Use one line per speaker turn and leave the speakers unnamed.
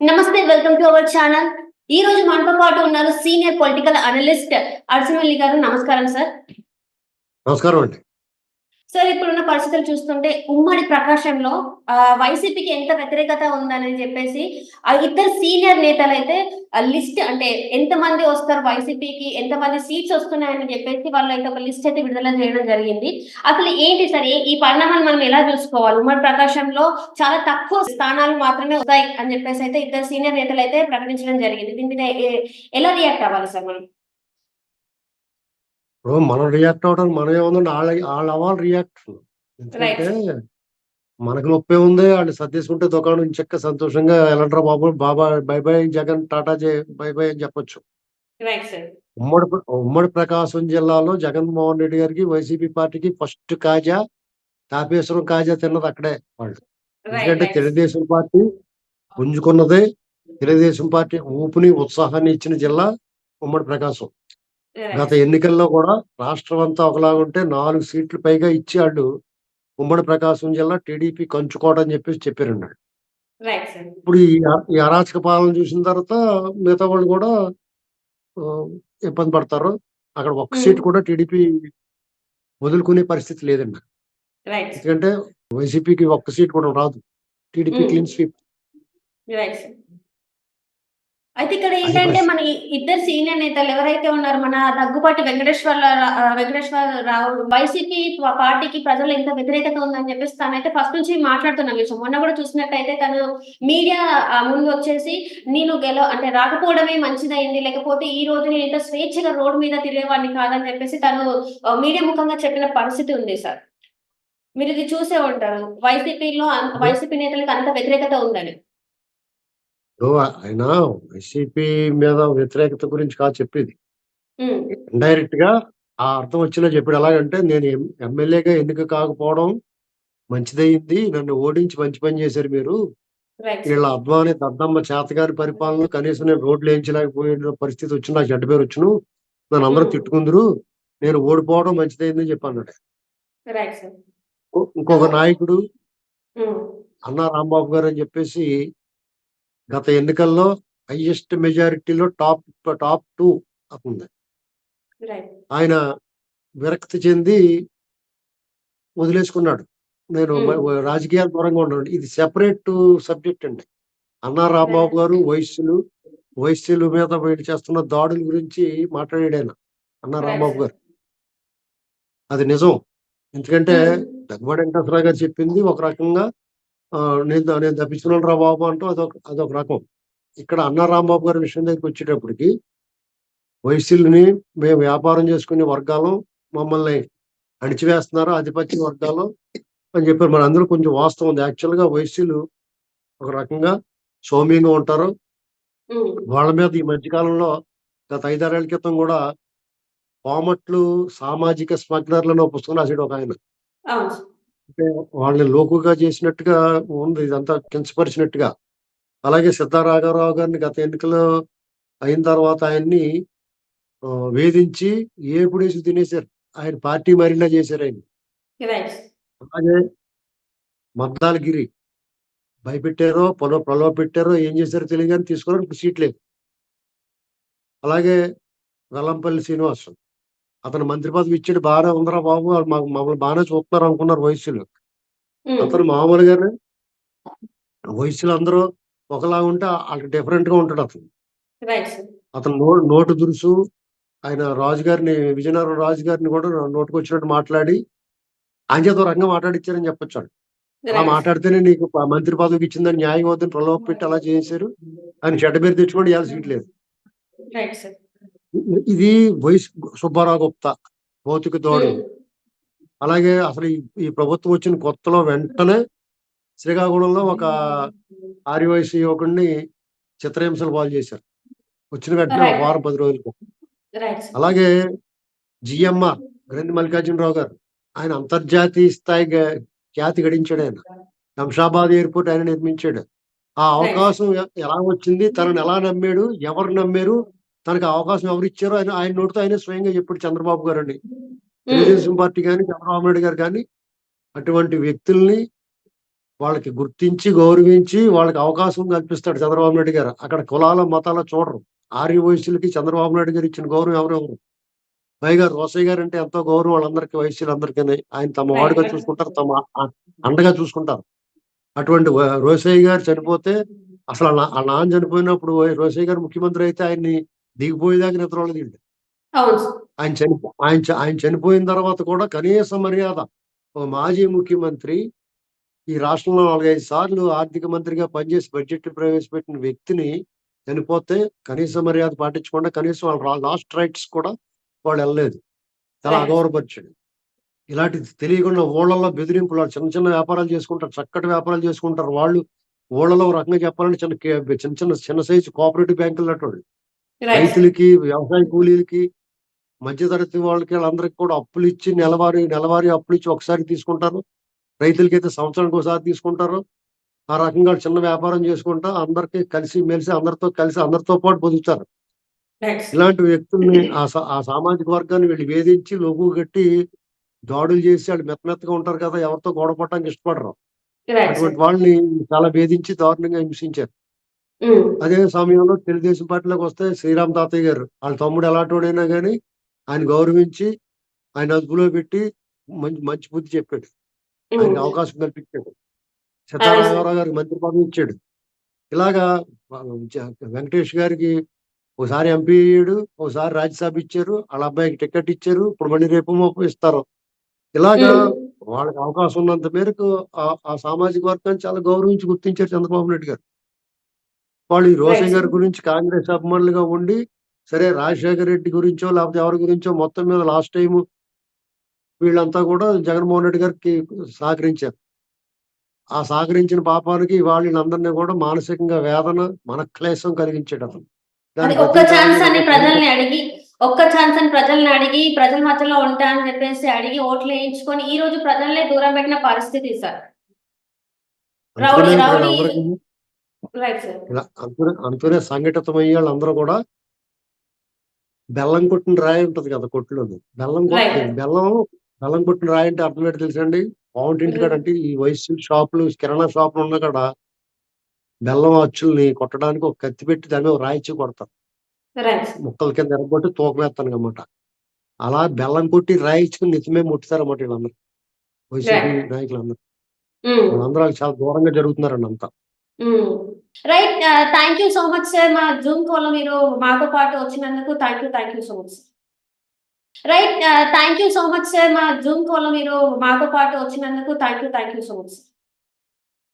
నమస్తే welcome to our channel. ఈ రోజు మనతో పాటు ఉన్నారు సీనియర్ పొలిటికల్ అనలిస్ట్ అర్జునల్లి గారు నమస్కారం సార్.
నమస్కారం అండి.
సార్ ఇప్పుడున్న పరిస్థితులు చూస్తుంటే ఉమ్మడి ప్రకాశంలో ఆ, వైసీపీకి ఎంత వ్యతిరేకత ఉందని చెప్పేసి ఆ ఇద్దరు సీనియర్ నేతలు అయితే లిస్ట్ అంటే ఎంత మంది వస్తారు వైసీపీకి ఎంత మంది సీట్స్ వస్తున్నాయని చెప్పేసి వాళ్ళు అయితే ఒక లిస్ట్ అయితే విడుదల చేయడం జరిగింది. అసలు ఏంటి సార్ ఈ పరిణామాలు మనం ఎలా చూసుకోవాలి? ఉమ్మడి ప్రకాశంలో చాలా తక్కువ స్థానాలు మాత్రమే వస్తాయి అని చెప్పేసి అయితే ఇద్దరు సీనియర్ నేతలు అయితే ప్రకటించడం జరిగింది. దీని మీద ఎలా రియాక్ట్ అవ్వాలి సార్ మనం?
ఇప్పుడు మనం రియాక్ట్ అవడానికి మనం ఏముందండి వాళ్ళ వాళ్ళు అవ్వాలి రియాక్ట్ ఎందుకంటే మనకు నొప్పి ఉంది వాళ్ళు సర్దేసుకుంటే దుకాణం చెక్క సంతోషంగా ఎలాంటారా బాబు బాబా బై బై జగన్ టాటా జై బై బై అని చెప్పొచ్చు. ఉమ్మడి ఉమ్మడి ప్రకాశం జిల్లాలో జగన్మోహన్ రెడ్డి గారికి వైసీపీ పార్టీకి ఫస్ట్ కాజా తాపేశ్వరం కాజా తిన్నది అక్కడే వాళ్ళు. ఎందుకంటే తెలుగుదేశం పార్టీ పుంజుకున్నదే తెలుగుదేశం పార్టీ ఊపిని ఉత్సాహాన్ని ఇచ్చిన జిల్లా ఉమ్మడి ప్రకాశం. గత ఎన్నికల్లో కూడా రాష్ట్రం అంతా ఒకలాగుంటే నాలుగు సీట్లు పైగా ఇచ్చి వాళ్ళు ఉమ్మడి ప్రకాశం జిల్లా టీడీపీ కంచుకోవడం అని చెప్పేసి
సార్
ఇప్పుడు ఈ అరాచక పాలన చూసిన తర్వాత మిగతా వాళ్ళు కూడా ఇబ్బంది పడతారు. అక్కడ ఒక్క
Hmm.
సీట్ కూడా టీడీపీ వదులుకునే పరిస్థితి లేదండి ఎందుకంటే వైసీపీకి ఒక్క సీట్ కూడా రాదు. TDP
Hmm.
Clean sweep.
అయితే ఇక్కడ ఏంటంటే మన ఇద్దరు సీనియర్ నేతలు ఎవరైతే ఉన్నారో మన దగ్గుపాటి వెంకటేశ్వర వెంకటేశ్వర రావు వైసీపీ పార్టీకి ప్రజలు ఎంత వ్యతిరేకత ఉందని చెప్పేసి తనైతే ఫస్ట్ నుంచి మాట్లాడుతున్న విషయం. మొన్న కూడా చూసినట్టయితే తను మీడియా ముందు వచ్చేసి నేను గెల అంటే రాకపోవడమే మంచిదైంది లేకపోతే ఈ రోజు నేను ఇంత స్వేచ్ఛగా రోడ్డు మీద తిరిగేవాడిని కాదని చెప్పేసి తను మీడియా ముఖంగా చెప్పిన పరిస్థితి ఉంది సార్. మీరు ఇది చూసే ఉంటారు. వైసీపీలో వైసీపీ నేతలకు అంత వ్యతిరేకత ఉందని.
ఆయన వైసీపీ మీద వ్యతిరేకత గురించి కాదు చెప్పేది. ఇండైరెక్ట్గా ఆ అర్థం వచ్చేలా చెప్పాడు. ఎలాగంటే నేను ఎమ్మెల్యేగా ఎన్నిక కాకపోవడం మంచిదయ్యింది నన్ను ఓడించి మంచి పని చేశారు మీరు. వీళ్ళ అద్వాని దద్దమ్మ చేతగారి పరిపాలన కనీసం నేను రోడ్లు వేయించలేకపోయిన పరిస్థితి వచ్చి నాకు చెడ్డ పేరు వచ్చును నన్ను అందరూ. తిట్టుకుందరు. నేను ఓడిపోవడం మంచిదైందని చెప్పి అన్నాడు
రైట్ సార్
ఇంకో- ఇంకొక నాయకుడు అన్నా రాంబాబు గారు అని చెప్పేసి గత ఎన్నికల్లో హైయెస్ట్ మెజారిటీలో టాప్ టాప్ టూ
రైట్.
ఆయన విరక్తి చెంది వదిలేసుకున్నాడు. నేను రాజకీయాల దూరంగా ఉన్నాను ఇది సెపరేట్ సబ్జెక్ట్ అండి. అన్నా రాంబాబు గారు వైశ్యులు వైశ్యుల మీద వీళ్ళు చేస్తున్న దాడుల గురించి మాట్లాడాడు అన్నా రాంబాబు గారు. అది నిజం. ఎందుకంటే. దగ్గుబాటి వెంకటేశ్వరరావు గారు చెప్పింది ఒక రకంగా నేను నేను తప్పించుకున్నాను రా బాబు అంటూ అదొక అదొక రకం. ఇక్కడ అన్నా రాంబాబు గారి విషయం దగ్గరికి వచ్చేటప్పటికి వైశ్యుల్ని మేము వ్యాపారం చేసుకునే వర్గాలు మమ్మల్ని అణిచివేస్తున్నారు ఆధిపత్య వర్గాలు అని చెప్పారు. మన అందరూ కొంచెం వాస్తవం ఉంది. యాక్చువల్గా వైశ్యులు ఒక రకంగా సౌమ్యంగా ఉంటారు. వాళ్ళ మీద ఈ మధ్యకాలంలో గత ఐదారేళ్ళ క్రితం కూడా కోమట్లు సామాజిక స్మగ్లర్లను పుస్తకం రాసాడు ఒక ఆయన. అంటే వాళ్ళని లోకుగా చేసినట్టుగా ఉంది ఇదంతా కించపరిచినట్టుగా. అలాగే సిద్ధారాఘవరావు గారిని గత ఎన్నికలో అయిన తర్వాత ఆయన్ని వేధించి ఏపుడేసి తినేశారు. ఆయన పార్టీ మరిలా చేశారు ఆయన అలాగే మద్దాలగిరి భయపెట్టారో పొల ప్రలోభ పెట్టారో ఏం చేశారో తెలియదు కానీ తీసుకోవడానికి సీట్ లేదు. అలాగే వెల్లంపల్లి శ్రీనివాస్ అతను మంత్రి పదవి ఇచ్చాడు బాగానే ఉందరా బాబు మాకు మమ్మల్ని బాగానే చూస్తున్నారు అనుకున్నారు వయసులు అతను మామూలుగానే వయసులు అందరూ ఒకలా ఉంటే వాళ్ళకి డిఫరెంట్గా ఉంటాడు అతను. అతను నో నోటు దురుసు ఆయన రాజు గారిని విజయనగరం రాజు గారిని కూడా నోటుకు వచ్చినట్టు మాట్లాడి ఆయన చేత రకంగా మాట్లాడిచ్చారని చెప్పొచ్చు వాళ్ళు. అలా మాట్లాడితేనే నీకు మంత్రి పదవికి ఇచ్చిందని న్యాయం అవుతుంది ప్రలోభ పెట్టి అలా చేశారు ఆయన చెడ్డ పేరు తెచ్చుకోండి సీట్ లేదు. ఇది వయసు సుబ్బారావు గుప్తా భౌతిక తోడు అలాగే అసలు ఈ ప్రభుత్వం వచ్చిన కొత్తలో వెంటనే శ్రీకాకుళంలో ఒక ఆర్యవైశ్య యువకుడిని చిత్రహింసలు పాలు చేశారు. వచ్చిన వెంటనే ఒక. వారం పది రోజులకు అలాగే జిఎంఆర్ గ్రంథి మల్లికార్జునరావు గారు ఆయన అంతర్జాతీయ స్థాయి ఖ్యాతి గడించాడు ఆయన. శంషాబాద్ ఎయిర్పోర్ట్ ఆయన నిర్మించాడు. ఆ అవకాశం ఎలా వచ్చింది? తనని ఎలా నమ్మాడు? ఎవరు నమ్మారు? తనకు అవకాశం ఎవరు ఇచ్చారో ఆయన ఆయన నోటితో ఆయన స్వయంగా చెప్పాడు చంద్రబాబు గారు అండి తెలుగుదేశం పార్టీ కానీ చంద్రబాబు నాయుడు గారు కానీ అటువంటి వ్యక్తుల్ని వాళ్ళకి గుర్తించి గౌరవించి వాళ్ళకి అవకాశం కల్పిస్తాడు చంద్రబాబు నాయుడు గారు. అక్కడ కులాల మతాల చూడరు. ఆర్య వయసులకి చంద్రబాబు నాయుడు గారు ఇచ్చిన గౌరవం ఎవరెవరు పైగా రోసయ్య గారు అంటే ఎంతో గౌరవం వాళ్ళందరికీ వయసులందరికీ ఆయన తమ వాడుగా చూసుకుంటారు తమ అండగా చూసుకుంటారు. అటువంటి రోసయ్య గారు చనిపోతే అసలు ఆ నాన్న చనిపోయినప్పుడు రోసయ్య గారు ముఖ్యమంత్రి అయితే ఆయన్ని దిగిపోయేదాకా నిద్రలేదు
అవును సార్.
ఆయన చనిపో ఆయన ఆయన చనిపోయిన తర్వాత కూడా కనీస మర్యాద ఒక మాజీ ముఖ్యమంత్రి ఈ రాష్ట్రంలో నాలుగైదు సార్లు ఆర్థిక మంత్రిగా పనిచేసి బడ్జెట్ ప్రవేశపెట్టిన వ్యక్తిని చనిపోతే కనీస మర్యాద పాటించకుండా కనీసం వాళ్ళ లాస్ట్ రైట్స్ కూడా వాళ్ళు వెళ్ళలేదు చాలా. అగౌరవపరిచాడు ఇలాంటి తెలియకుండా ఊళ్ళల్లో బెదిరింపులు చిన్న చిన్న వ్యాపారాలు చేసుకుంటారు చక్కటి వ్యాపారాలు చేసుకుంటారు వాళ్ళు ఊళ్ళలో ఒక రకంగా చెప్పాలంటే చిన్న చిన్న చిన్న చిన్న సైజు కోఆపరేటివ్ బ్యాంకులు అటువంటి. రైతులకి వ్యవసాయ కూలీలకి మధ్యతరగతి వాళ్ళకి వాళ్ళందరికి కూడా అప్పులు ఇచ్చి నెలవారీ నెలవారీ అప్పులు ఇచ్చి ఒకసారి తీసుకుంటారు రైతులకి అయితే సంవత్సరానికి ఒకసారి తీసుకుంటారు ఆ రకంగా చిన్న వ్యాపారం చేసుకుంటా అందరికి కలిసి మెలిసి అందరితో కలిసి అందరితో పాటు
సార్.
ఇలాంటి వ్యక్తుల్ని ఆ సామాజిక వర్గాన్ని వీళ్ళు వేధించి లొంగు కట్టి దాడులు చేసి వాళ్ళు మెత్త మెత్తగా ఉంటారు కదా ఎవరితో గొడవ పడటానికి ఇష్టపడరు. అటువంటి వాళ్ళని చాలా వేధించి దారుణంగా హింసించారు. అదే సమయంలో తెలుగుదేశం పార్టీలోకి వస్తే శ్రీరామ్ తాతయ్య గారు వాళ్ళ తమ్ముడు ఎలాంటోడైనా కానీ ఆయన గౌరవించి ఆయన అదుపులో పెట్టి మంచి మంచి బుద్ధి చెప్పాడు.
ఉమ్.
ఆయనకి అవకాశం కల్పించాడు. సీతారామరావు గారికి మంత్రి పదవి ఇచ్చాడు. ఇలాగా వెంకటేష్ గారికి ఒకసారి ఎంపీ అయ్యాడు ఒకసారి రాజ్యసభ ఇచ్చారు వాళ్ళ అబ్బాయికి టికెట్ ఇచ్చారు ఇప్పుడు మళ్ళీ రేపు మాపు ఇస్తారు. ఇలాగా. వాళ్ళకి అవకాశం ఉన్నంత మేరకు ఆ- ఆ సామాజిక వర్గాన్ని చాలా గౌరవించి గుర్తించారు చంద్రబాబు నాయుడు గారు. వాళ్ళు ఈ
Right.
గారి గురించి కాంగ్రెస్ అభిమానులుగా ఉండి సరే రాజశేఖర రెడ్డి గురించో లేకపోతే ఎవరి గురించో మొత్తం మీద లాస్ట్ టైం వీళ్ళంతా కూడా జగన్మోహన్ రెడ్డి గారికి సహకరించారు. ఆ సహకరించిన పాపానికి వాళ్ళందరినీ కూడా మానసికంగా వేదన మనక్లేశం కలిగించాడు అతను.
ఒక్క ఛాన్స్ అని ప్రజల్ని అడిగి ఒక్క ఛాన్స్ అని ప్రజల్ని అడిగి ప్రజల మధ్యలో ఉంటా అని చెప్పేసి అడిగి ఓట్లు వేయించుకొని ఈ రోజు ప్రజల్ని దూరం పెట్టిన పరిస్థితి సార్. రౌడీ రౌడీ
ఇలా అంతనే అంతనే సంఘటితమయ్యే వాళ్ళందరూ కూడా బెల్లం కొట్టిన రాయి ఉంటది కదా కొట్టులో బెల్లం కొట్టి. బెల్లం బెల్లం కొట్టిన రాయి అంటే అర్థం ఏంటి తెలుసండి? పావుంటింటి కాడ అంటే ఈ వయసు షాపులు కిరాణా షాపులు ఉన్న కాడ బెల్లం అచ్చుల్ని కొట్టడానికి ఒక కత్తి పెట్టి దాని మీద ఒక రాయి ఇచ్చి కొడతారు. ముక్కల కింద ఎరగొట్టి తూకమేస్తాను అన్నమాట. అలా బెల్లం కొట్టి రాయి ఇచ్చుకుని నిజమే ముట్టుతారు అన్నమాట వీళ్ళందరూ వైసీపీ నాయకులందరూ. వాళ్ళందరూ వాళ్ళకి చాలా దూరంగా జరుగుతున్నారండి అంతా.
Right thank you so much sir మా జూమ్ కాల్ మీరు మాతో పాటు వచ్చినందుకు thank you thank you so much right thank you so much sir మా జూమ్ కాల్ మీరు మాతో పాటు వచ్చినందుకు thank you thank you so much